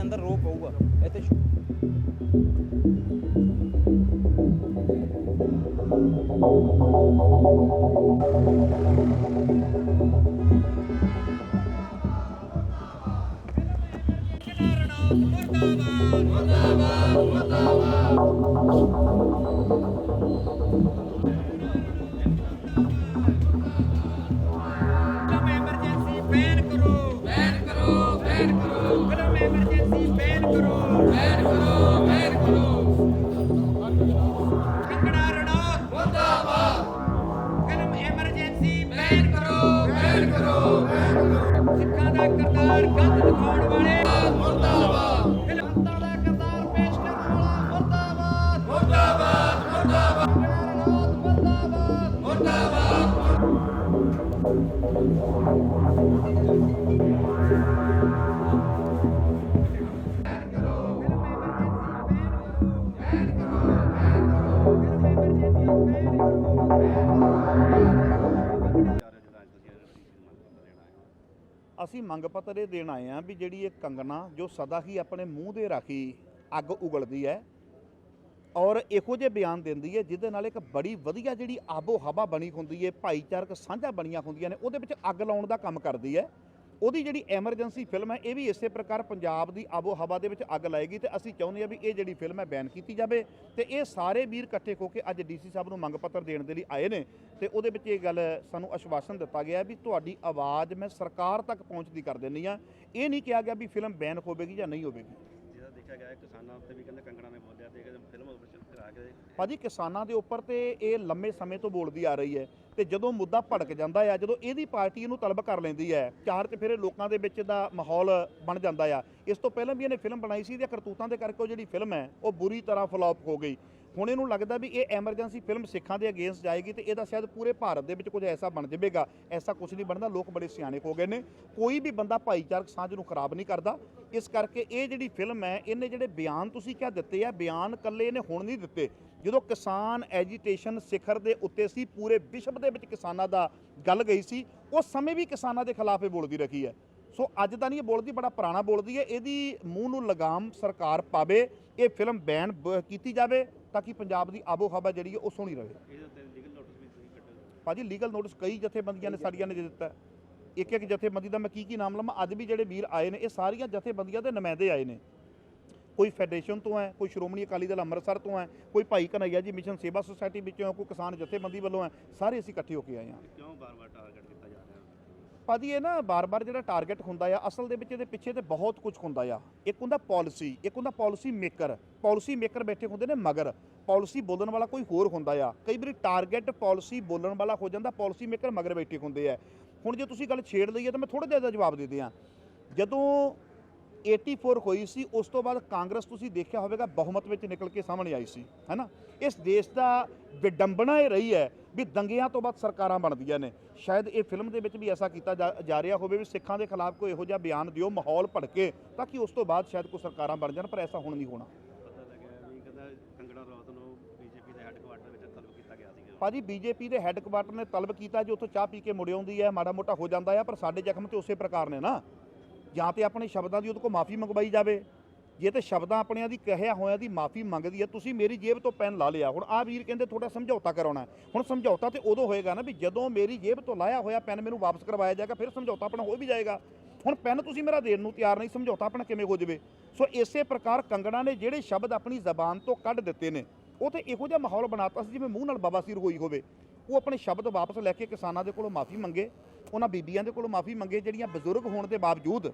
ਅੰਦਰ ਰੋ ਪਊਗਾ ਇੱਥੇ ਸ਼ੁ- ਫਿਲਮ ਐਮਰਜੈਂਸੀ ਬੈਨ ਕਰੋ ਬੈਨ ਕਰੋ ਸਿੱਖਾਂ ਦਾ ਕਰਤਾਰ ਗੰਦ ਦਿਖਾਉਣ ਵਾਲੇ। ਮੁਰਦਾਬਾਦ। ਫਿਲਮ ਦਾ ਕਰਤਾਰ ਪੇਸ਼ ਕਰਨ ਵਾਲਾ ਮੁਰਦਾਬਾਦ। ਮੁਰਦਾਬਾਦ। ਮੁਰਦਾਬਾਦ। ਮੁਰਦਾਬਾਦ। ਮੁਰਦਾਬਾਦ। ਅਸੀਂ ਮੰਗ ਪੱਤਰ ਇਹ ਦੇਣ ਆਏ ਆ ਵੀ ਜਿਹੜੀ ਇਹ ਕੰਗਣਾ ਜੋ ਸਦਾ ਹੀ ਆਪਣੇ ਮੂੰਹ ਦੇ ਰਾਖੀ ਅੱਗ ਉਗਲਦੀ ਹੈ ਔਰ ਇਹੋ ਜਿਹੇ ਬਿਆਨ ਦਿੰਦੀ ਹੈ ਜਿਹਦੇ ਨਾਲ ਇੱਕ ਬੜੀ ਵਧੀਆ ਜਿਹੜੀ ਆਬੋ ਹਵਾ ਬਣੀ ਹੁੰਦੀ ਹੈ, ਭਾਈਚਾਰਕ ਸਾਂਝਾ ਬਣੀਆਂ ਹੁੰਦੀਆਂ ਨੇ, ਉਹਦੇ ਵਿੱਚ ਅੱਗ ਲਾਉਣ ਦਾ ਕੰਮ ਕਰਦੀ ਹੈ। ਉਹਦੀ ਜਿਹੜੀ ਐਮਰਜੈਂਸੀ ਫਿਲਮ ਹੈ, ਇਹ ਵੀ ਇਸੇ ਪ੍ਰਕਾਰ ਪੰਜਾਬ ਦੀ ਆਬੋ ਹਵਾ ਦੇ ਵਿੱਚ ਅੱਗ ਲਾਏਗੀ ਤੇ ਅਸੀਂ ਚਾਹੁੰਦੇ ਹਾਂ ਵੀ ਇਹ ਜਿਹੜੀ ਫਿਲਮ ਹੈ ਬੈਨ ਕੀਤੀ ਜਾਵੇ ਤੇ ਇਹ ਸਾਰੇ ਵੀਰ ਇਕੱਠੇ ਹੋ ਕੇ ਅੱਜ ਡੀਸੀ ਸਾਹਿਬ ਨੂੰ ਮੰਗ ਪੱਤਰ ਦੇਣ ਦੇ ਲਈ ਆਏ ਨੇ ਤੇ ਉਹਦੇ ਵਿੱਚ ਇਹ ਗੱਲ ਸਾਨੂੰ ਅਸ਼ਵਾਸਨ ਦਿੱਤਾ ਗਿਆ ਵੀ ਤੁਹਾਡੀ ਆਵਾਜ਼ ਮੈਂ ਸਰਕਾਰ ਤੱਕ ਪਹੁੰਚਦੀ ਕਰ ਦਿੰਨੀ ਆ ਇਹ ਨਹੀਂ ਕਿਹਾ ਗਿਆ ਵੀ ਫਿਲਮ ਬੈਨ ਹੋਵੇਗੀ ਜਾਂ ਨਹੀਂ ਹੋਵੇਗੀ। ਜਿਹਦਾ ਦੇਖਿਆ ਗਿਆ ਕਿਸਾਨਾਂ ਉੱਤੇ ਵੀ ਕਹਿੰਦੇ ਕੰਗਣਾ ਨੇ ਬੋਲਿਆ ਤੇ ਕਹਿੰਦੇ ਫਿਲਮ ਆਪਰੇਸ਼ਨ ਕਰਾ ਕੇ ਭਾਜੀ ਕਿਸਾਨਾਂ ਦੇ ਉੱਪਰ ਤੇ ਇਹ ਲੰਮੇ ਸਮੇਂ ਤੋਂ ਬੋਲਦੀ ਆ ਰਹੀ ਹੈ ਤੇ ਜਦੋਂ ਮੁੱਦਾ ਭੜਕ ਜਾਂਦਾ ਆ, ਜਦੋਂ ਇਹਦੀ ਪਾਰਟੀ ਇਹਨੂੰ ਤਲਬ ਕਰ ਲੈਂਦੀ ਹੈ, ਚਾਰ ਤੇ ਫਿਰ ਲੋਕਾਂ ਦੇ ਵਿੱਚ ਦਾ ਮਾਹੌਲ ਬਣ ਜਾਂਦਾ ਆ। ਇਸ ਤੋਂ ਪਹਿਲਾਂ ਵੀ ਇਹਨੇ ਫਿਲਮ ਬਣਾਈ ਸੀ ਇਹਦੀਆਂ ਕਰਤੂਤਾਂ ਦੇ ਕਰਕੇ ਉਹ ਜਿਹੜੀ ਫਿਲਮ ਹੈ, ਉਹ ਬੁਰੀ ਤਰ੍ਹਾਂ ਫਲॉप ਹੋ ਗਈ। ਹੁਣ ਇਹਨੂੰ ਲੱਗਦਾ ਵੀ ਇਹ ਐਮਰਜੈਂਸੀ ਫਿਲਮ ਸਿੱਖਾਂ ਦੇ ਅਗੇਂਸਟ ਜਾਏਗੀ ਤੇ ਇਹਦਾ ਸ਼ਾਇਦ ਪੂਰੇ ਭਾਰਤ ਦੇ ਵਿੱਚ ਕੁਝ ਐਸਾ ਬਣ ਜਾਵੇਗਾ, ਐਸਾ ਕੁਝ ਨਹੀਂ ਬਣਦਾ, ਲੋਕ ਬੜੇ ਸਿਆਣੇ ਹੋ ਗਏ ਨੇ। ਕੋਈ ਵੀ ਬੰਦਾ ਭਾਈਚਾਰਕ ਸਾਂਝ ਨੂੰ ਖਰਾਬ ਨਹੀਂ ਕਰਦਾ। ਇਸ ਕਰਕੇ ਇਹ ਜਿਹੜੀ ਫਿਲਮ ਹੈ, ਇਹਨੇ ਜਿਹੜੇ ਬਿਆਨ ਤੁਸੀਂ ਕਿਹਾ ਦਿੱਤੇ ਆ, ਬਿਆਨ ਕੱਲੇ ਇਹਨੇ ਹੁਣ ਨਹੀਂ ਦਿੱਤੇ। ਜਦੋਂ ਕਿਸਾਨ ਐਜੀਟੇਸ਼ਨ ਸਿਖਰ ਦੇ ਉੱਤੇ ਸੀ ਪੂਰੇ ਵਿਸ਼ਵ ਦੇ ਵਿੱਚ ਕਿਸਾਨਾਂ ਦਾ ਗੱਲ ਗਈ ਸੀ ਉਸ ਸਮੇਂ ਵੀ ਕਿਸਾਨਾਂ ਦੇ ਖਿਲਾਫ ਇਹ ਬੋਲਦੀ ਰਹੀ ਹੈ। ਸੋ ਅੱਜ ਤਾਂ ਨਹੀਂ ਇਹ ਬੋਲਦੀ ਬੜਾ ਪੁਰਾਣਾ ਬੋਲਦੀ ਹੈ। ਇਹਦੀ ਮੂੰਹ ਨੂੰ ਲਗਾਮ ਸਰਕਾਰ ਪਾਵੇ ਇਹ ਫਿਲਮ ਬੈਨ ਕੀਤੀ ਜਾਵੇ ਤਾਂ ਕਿ ਪੰਜਾਬ ਦੀ ਆਬੋ ਹਵਾ ਜਿਹੜੀ ਹੈ ਉਹ ਸੋਹਣੀ ਰਹੇ। ਭਾਜੀ ਲੀਗਲ ਨੋਟਿਸ ਕਈ ਜਥੇਬੰਦੀਆਂ ਨੇ ਸਾਡੀਆਂ ਨੇ ਦੇ ਦਿੱਤਾ। ਇੱਕ ਇੱਕ ਜਥੇਬੰਦੀ ਦਾ ਮੈਂ ਕੀ ਕੀ ਨਾਮ ਲਵਾਂ? ਅੱਜ ਵੀ ਜਿਹੜੇ ਵੀਰ ਆਏ ਨੇ ਇਹ ਸਾਰੀਆਂ ਜਥੇਬੰਦੀਆਂ ਦੇ ਨੁਮਾਇੰਦੇ ਆਏ ਨੇ। ਕੋਈ ਫੈਡਰੇਸ਼ਨ ਤੋਂ ਹੈ ਕੋਈ ਸ਼੍ਰੋਮਣੀ ਅਕਾਲੀ ਦਲ ਅੰਮ੍ਰਿਤਸਰ ਤੋਂ ਹੈ ਕੋਈ ਭਾਈ ਕਨਈਆ ਜੀ ਮਿਸ਼ਨ ਸੇਵਾ ਸੁਸਾਇਟੀ ਵਿੱਚੋਂ ਕੋਈ ਕਿਸਾਨ ਜਥੇਬੰਦੀ ਵੱਲੋਂ ਹੈ ਸਾਰੇ ਅਸੀਂ ਇਕੱਠੇ ਹੋ ਕੇ ਆਏ ਹਾਂ। ਕਿਉਂ ਬਾਰ-ਬਾਰ ਟਾਰਗੇਟ ਕੀਤਾ ਜਾ ਰਿਹਾ? ਭਾਜੀ ਇਹ ਨਾ ਬਾਰ-ਬਾਰ ਜਿਹੜਾ ਟਾਰਗੇਟ ਹੁੰਦਾ ਆ ਅਸਲ ਦੇ ਵਿੱਚ ਇਹਦੇ ਪਿੱਛੇ ਤੇ ਬਹੁਤ ਕੁਝ ਹੁੰਦਾ ਆ। ਇੱਕ ਹੁੰਦਾ ਪਾਲਿਸੀ ਇੱਕ ਹੁੰਦਾ ਪਾਲਿਸੀ ਮੇਕਰ ਪਾਲਿਸੀ ਮੇਕਰ ਬੈਠੇ ਹੁੰਦੇ ਨੇ ਮਗਰ। ਪਾਲਿਸੀ ਬੋਲਣ ਵਾਲਾ ਕੋਈ ਹੋਰ ਹੁੰਦਾ ਆ। ਕਈ ਵਾਰੀ ਟਾਰਗੇਟ ਪਾਲਿਸੀ ਬੋਲਣ ਵਾਲਾ ਹੋ ਜਾਂਦਾ ਪਾਲਿਸੀ ਮੇਕਰ ਮਗਰ ਬੈਠੇ ਹੁੰਦੇ ਆ। ਹੁਣ ਜੇ ਤੁਸੀਂ ਗੱਲ ਛੇੜ ਲਈ ਹੈ ਤਾਂ ਮੈਂ ਥੋੜਾ ਜਿਹਾ ਜਵਾਬ ਦੇ ਦਿਆਂ। ਜਦੋਂ 84 ਹੋਈ ਸੀ ਉਸ ਤੋਂ ਬਾਅਦ ਕਾਂਗਰਸ ਤੁਸੀਂ ਦੇਖਿਆ ਹੋਵੇਗਾ ਬਹੁਮਤ ਵਿੱਚ ਨਿਕਲ ਕੇ ਸਾਹਮਣੇ ਆਈ ਸੀ ਹੈਨਾ? ਇਸ ਦੇਸ਼ ਦਾ ਵਿਡੰਬਣਾ ਇਹ ਰਹੀ ਹੈ ਵੀ ਦੰਗਿਆਂ ਤੋਂ ਬਾਅਦ ਸਰਕਾਰਾਂ ਬਣਦੀਆਂ ਨੇ। ਸ਼ਾਇਦ ਇਹ ਫਿਲਮ ਦੇ ਵਿੱਚ ਵੀ ਐਸਾ ਕੀਤਾ ਜਾ ਰਿਹਾ ਹੋਵੇ ਵੀ ਸਿੱਖਾਂ ਦੇ ਖਿਲਾਫ ਕੋਈ ਇਹੋ ਜਿਹਾ ਬਿਆਨ ਦਿਓ ਮਾਹੌਲ ਭੜਕੇ ਤਾਂ ਕਿ ਉਸ ਤੋਂ ਬਾਅਦ ਸ਼ਾਇਦ ਕੋਈ ਸਰਕਾਰਾਂ ਬਣ ਜਾਣ ਪਰ ਐਸਾ ਹੁਣ ਨਹੀਂ ਹੋਣਾ। ਬੀਜੇਪੀ ਦੇ ਭਾਜੀ ਬੀਜੇਪੀ ਦੇ ਹੈੱਡਕੁਆਟਰ ਨੇ ਤਲਬ ਕੀਤਾ ਜੀ ਉੱਥੋਂ ਚਾਹ ਪੀ ਕੇ ਮੁੜ ਆਉਂਦੀ ਹੈ ਮਾੜਾ ਮੋਟਾ ਹੋ ਜਾਂਦਾ ਆ ਪਰ ਸਾਡੇ ਜ਼ਖਮ ਤੇ ਉਸੇ ਪ੍ਰਕਾਰ ਨੇ ਨਾ। ਜਾਂ ਤੇ ਆਪਣੇ ਸ਼ਬਦਾਂ ਦੀ ਉਹਦੇ ਕੋਲ ਮਾਫੀ ਮੰਗਵਾਈ ਜਾਵੇ। ਜੇ ਤੇ ਸ਼ਬਦਾਂ ਆਪਣਿਆਂ ਦੀ ਕਹਿਆ ਹੋਇਆਂ ਦੀ ਮਾਫੀ ਮੰਗਦੀ ਹੈ, ਤੁਸੀਂ ਮੇਰੀ ਜੇਬ ਤੋਂ ਪੈਨ ਲਾ ਲਿਆ। ਹੁਣ ਆ ਵੀਰ ਕਹਿੰਦੇ ਥੋੜਾ ਸਮਝੌਤਾ ਕਰਾਉਣਾ ਹੁਣ ਸਮਝੌਤਾ ਤੇ ਉਦੋਂ ਹੋਏਗਾ ਨਾ ਵੀ ਜਦੋਂ ਮੇਰੀ ਜੇਬ ਤੋਂ ਲਾਇਆ ਹੋਇਆ ਪੈਨ ਮੈਨੂੰ ਵਾਪਸ ਕਰਵਾਇਆ ਜਾਏਗਾ, ਫਿਰ ਸਮਝੌਤਾ ਆਪਣਾ ਹੋ ਵੀ ਜਾਏਗਾ। ਹੁਣ ਪੈਨ ਤੁਸੀਂ ਮੇਰਾ ਦੇਣ ਨੂੰ ਤਿਆਰ ਨਹੀਂ, ਸਮਝੌਤਾ ਆਪਣਾ ਕਿਵੇਂ ਹੋ ਜਾਵੇ? ਸੋ ਇਸੇ ਪ੍ਰਕਾਰ ਕੰਗਣਾ ਨੇ ਜਿਹੜੇ ਸ਼ਬਦ ਆਪਣੀ ਜ਼ਬਾਨ ਤੋਂ ਕੱਢ ਦਿੱਤੇ ਨੇ, ਉਹ ਤੇ ਇਹੋ ਜਿਹਾ ਮਾਹੌਲ ਬਣਾਤਾ ਸੀ ਜਿਵੇਂ ਮੂੰਹ ਨਾਲ ਬਵਾਸੀਰ ਹੋਈ ਹੋਵੇ। ਉਹ ਆਪਣੇ ਸ਼ਬਦ ਵਾਪਸ ਲੈ ਕੇ ਕਿਸਾਨਾਂ ਦੇ ਕੋਲੋਂ ਮਾਫੀ ਮੰਗੇ ਉਹਨਾਂ ਬੀਬੀਆਂ ਦੇ ਕੋਲੋਂ ਮਾਫੀ ਮੰਗੇ ਜਿਹੜੀਆਂ ਬਜ਼ੁਰਗ ਹੋਣ ਦੇ ਬਾਵਜੂਦ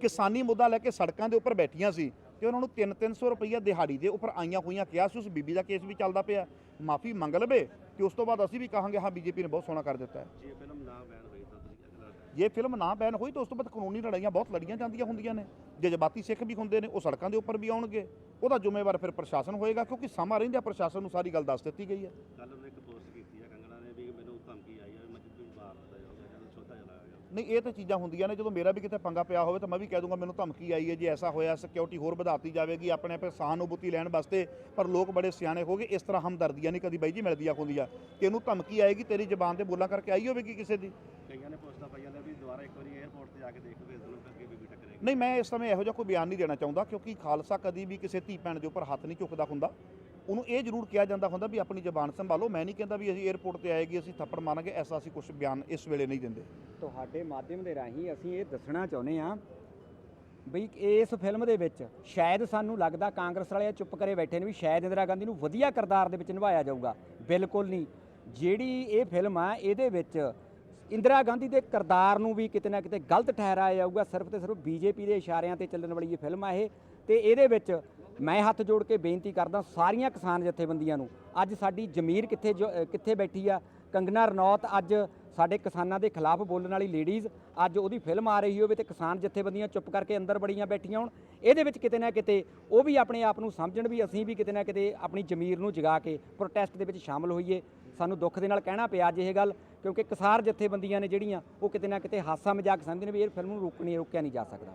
ਕਿਸਾਨੀ ਮੁੱਦਾ ਲੈ ਕੇ ਸੜਕਾਂ ਦੇ ਉੱਪਰ ਬੈਠੀਆਂ ਸੀ ਤੇ ਉਹਨਾਂ ਨੂੰ 3-300 ਰੁਪਈਆ ਦਿਹਾੜੀ ਦੇ ਉੱਪਰ ਆਈਆਂ ਹੋਈਆਂ ਕਿਹਾ ਸੀ ਉਸ ਬੀਬੀ ਦਾ ਕੇਸ ਵੀ ਚੱਲਦਾ ਪਿਆ ਮਾਫੀ ਮੰਗ ਲਵੇ ਤੇ ਉਸ ਤੋਂ ਬਾਅਦ ਅਸੀਂ ਵੀ ਕਹਾਂਗੇ ਹਾਂ ਬੀਜੇਪੀ ਨੇ ਬਹੁਤ ਸੋਹਣਾ ਕਰ ਦਿੱਤਾ ਹੈ। ਜੇ ਇਹ ਫਿਲਮ ਨਾ ਬੈਨ ਹੋਈ ਤਾਂ ਤੁਸੀਂ ਜੇ ਫਿਲਮ ਨਾ ਬੈਨ ਹੋਈ ਤਾਂ ਉਸ ਤੋਂ ਬਾਅਦ ਕਾਨੂੰਨੀ ਲੜਾਈਆਂ ਬਹੁਤ ਲੜੀਆਂ ਜਾਂਦੀਆਂ ਹੁੰਦੀਆਂ ਨੇ। ਜਜ਼ਬਾਤੀ ਸਿੱਖ ਵੀ ਹੁੰਦੇ ਨੇ ਉਹ ਸੜਕਾਂ ਦੇ ਉੱਪਰ ਵੀ ਆਉਣਗੇ। ਉਹਦਾ ਜ਼ਿੰਮੇਵਾਰ ਫਿਰ ਪ੍ਰਸ਼ਾਸਨ ਹੋਏਗਾ ਕਿਉਂਕਿ ਸਮਾਂ ਰਹਿੰਦਿਆਂ ਪ੍ਰਸ਼ਾਸਨ ਨੂੰ ਸਾਰੀ ਗੱਲ ਦੱਸ ਦਿੱਤੀ ਗਈ ਹੈ ਕੱਲ ਉਹਨੇ ਇੱਕ ਪੋਸਟ ਕੀਤੀ ਹੈ ਕੰਗਣਾ ਨੇ ਵੀ ਮੈਨੂੰ ਧਮਕੀ ਆਈ ਹੈ ਮੈਂ ਜਿੱਦੂ ਮਾਰ ਦਿੱਤਾ ਜਾਊਗਾ ਜਦੋਂ ਛੋਟਾ ਜਿਹਾ ਲਾਇਆ ਗਿਆ ਨਹੀਂ ਇਹ ਤਾਂ ਚੀਜ਼ਾਂ ਹੁੰਦੀਆਂ ਨੇ ਜਦੋਂ ਮੇਰਾ ਵੀ ਕਿਤੇ ਪੰਗਾ ਪਿਆ ਹੋਵੇ ਤਾਂ ਮੈਂ ਵੀ ਕਹਿ ਦੂੰਗਾ ਮੈਨੂੰ ਧਮਕੀ ਆਈ ਹੈ ਜੀ ਐਸਾ ਹੋਇਆ ਸਿਕਿਉਰਿਟੀ ਹੋਰ ਵਧਾਤੀ ਜਾਵੇਗੀ ਆਪਣੇ ਆਪੇ ਸਹਾਨੁਭੂਤੀ ਲੈਣ ਵਾਸਤੇ। ਪਰ ਲੋਕ ਬੜੇ ਸਿਆਣੇ ਹੋ ਗਏ ਇਸ ਤਰ੍ਹਾਂ ਹਮਦਰਦੀਆਂ ਨਹੀਂ ਕਦੀ ਬਾਈ ਜੀ ਮਿਲਦੀਆਂ ਹੁੰਦੀਆਂ। ਤੈਨੂੰ ਧਮਕੀ ਆਏਗੀ ਤੇਰੀ ਜ਼ਬਾਨ ਤੇ ਬੋਲਾਂ ਕਰਕੇ ਆਈ ਹੋਵੇਗੀ ਕਿਸੇ ਦੀ? ਕਈਆਂ ਨੇ ਪੁੱਛਦਾ ਪਈਆਂ ਨੇ ਵੀ ਦੁਬਾਰਾ ਇੱਕ ਵਾਰੀ 에ਅਰਪੋਰਟ ਤੇ ਜਾ ਕੇ ਦੇਖ ਭੇਜ ਦੇਣ ਅੱਗੇ ਬੀਬੀ ਟੱਕਰੇਗੀ ਨਹੀਂ ਮੈਂ ਇਸ ਸਮੇਂ ਇਹੋ ਜਿਹਾ ਕੋਈ ਬਿਆਨ ਨਹੀਂ ਦੇਣਾ ਚਾਹੁੰਦਾ ਕਿਉਂਕਿ ਖਾਲਸਾ ਕਦੀ ਵੀ ਕਿਸੇ ਧੀ ਭੈਣ ਦੇ ਉੱਪਰ ਹੱਥ ਨਹੀਂ ਚੁੱਕਦਾ ਹੁੰਦਾ। ਉਹਨੂੰ ਇਹ ਜ਼ਰੂਰ ਕਿਹਾ ਜਾਂਦਾ ਹੁੰਦਾ ਵੀ ਆਪਣੀ ਜ਼ਬਾਨ ਸੰਭਾਲੋ। ਮੈਂ ਨਹੀਂ ਕਹਿੰਦਾ ਵੀ ਅਸੀਂ 에ਅਰਪੋਰਟ ਤੇ ਆਏਗੀ, ਅਸੀਂ ਥੱਪੜ ਮਾਰਾਂਗੇ, ਐਸਾ ਅਸੀਂ ਕੁਝ ਬਿਆਨ ਇਸ ਵੇਲੇ ਨਹੀਂ ਦਿੰਦੇ। ਤੁਹਾਡੇ ਮਾਧਿਅਮ ਦੇ ਰਾਹੀਂ ਅਸੀਂ ਇਹ ਦੱਸਣਾ ਚਾਹੁੰਦੇ ਹਾਂ ਬਈ ਇਸ ਫਿਲਮ ਦੇ ਵਿੱਚ ਸ਼ਾਇਦ ਸਾਨੂੰ ਲੱਗਦਾ ਕਾਂਗਰਸ ਵਾਲੇ ਚੁੱਪ ਕਰੇ ਬੈਠੇ ਨੇ ਵੀ ਸ਼ਾਇਦ ਇੰਦਰਾ ਗਾਂਧੀ ਨੂੰ ਵਧੀਆ ਕਿਰਦਾਰ ਦੇ ਵਿੱਚ ਨਿਭਾਇਆ ਜਾਊਗਾ। ਬਿਲਕੁਲ ਨਹੀਂ। ਜਿਹੜੀ ਇਹ ਫਿਲਮ ਆ, ਇਹਦੇ ਵਿੱਚ ਇੰਦਰਾ ਗਾਂਧੀ ਦੇ ਕਿਰਦਾਰ ਨੂੰ ਵੀ ਕਿਤੇ ਨਾ ਕਿਤੇ ਗਲਤ ਠਹਿਰਾਇਆ ਜਾਊਗਾ। ਸਿਰਫ ਤੇ ਸਿਰਫ ਬੀਜੇਪੀ ਦੇ ਇਸ਼ਾਰਿਆਂ ਤੇ ਚੱਲਣ ਵਾਲੀ ਇਹ ਫਿਲਮ ਆ ਇਹ। ਤੇ ਇਹਦੇ ਵਿੱਚ ਮੈਂ ਹੱਥ ਜੋੜ ਕੇ ਬੇਨਤੀ ਕਰਦਾ ਸਾਰੀਆਂ ਕਿਸਾਨ ਜਥੇਬੰਦੀਆਂ ਨੂੰ, ਅੱਜ ਸਾਡੀ ਜ਼ਮੀਰ ਕਿੱਥੇ ਜੋ- ਕਿੱਥੇ ਬੈਠੀ ਆ? ਕੰਗਨਾ ਰਣੌਤ ਅੱਜ ਸਾਡੇ ਕਿਸਾਨਾਂ ਦੇ ਖਿਲਾਫ ਬੋਲਣ ਵਾਲੀ ਲੇਡੀਜ਼ ਅੱਜ ਉਹਦੀ ਫਿਲਮ ਆ ਰਹੀ ਹੋਵੇ ਤੇ ਕਿਸਾਨ ਜਥੇਬੰਦੀਆਂ ਚੁੱਪ ਕਰਕੇ ਅੰਦਰ ਬੜੀਆਂ ਬੈਠੀਆਂ ਹੋਣ। ਇਹਦੇ ਵਿੱਚ ਕਿਤੇ ਨਾ ਕਿਤੇ ਉਹ ਵੀ ਆਪਣੇ ਆਪ ਨੂੰ ਸਮਝਣ ਵੀ, ਅਸੀਂ ਵੀ ਕਿਤੇ ਨਾ ਕਿਤੇ ਆਪਣੀ ਜ਼ਮੀਰ ਨੂੰ ਜਗਾ ਕੇ ਪ੍ਰੋਟੈਸਟ ਦੇ ਵਿੱਚ ਸ਼ਾਮਲ ਹੋਈਏ। ਸਾਨੂੰ ਦੁੱਖ ਦੇ ਨਾਲ ਕਹਿਣਾ ਪਿਆ ਅੱਜ ਇਹ ਗੱਲ, ਕਿਉਂਕਿ ਕਿਸਾਨ ਜਥੇਬੰਦੀਆਂ ਨੇ ਜਿਹੜੀਆਂ, ਉਹ ਕਿਤੇ ਨਾ ਕਿਤੇ ਹਾਸਾ ਮਜ਼ਾਕ ਸਮਝਦੇ ਨੇ ਵੀ ਇਹ ਫਿਲਮ ਨੂੰ ਰੋਕਣੀ ਰੋਕਿਆ ਨਹੀਂ ਜਾ ਸਕਦਾ।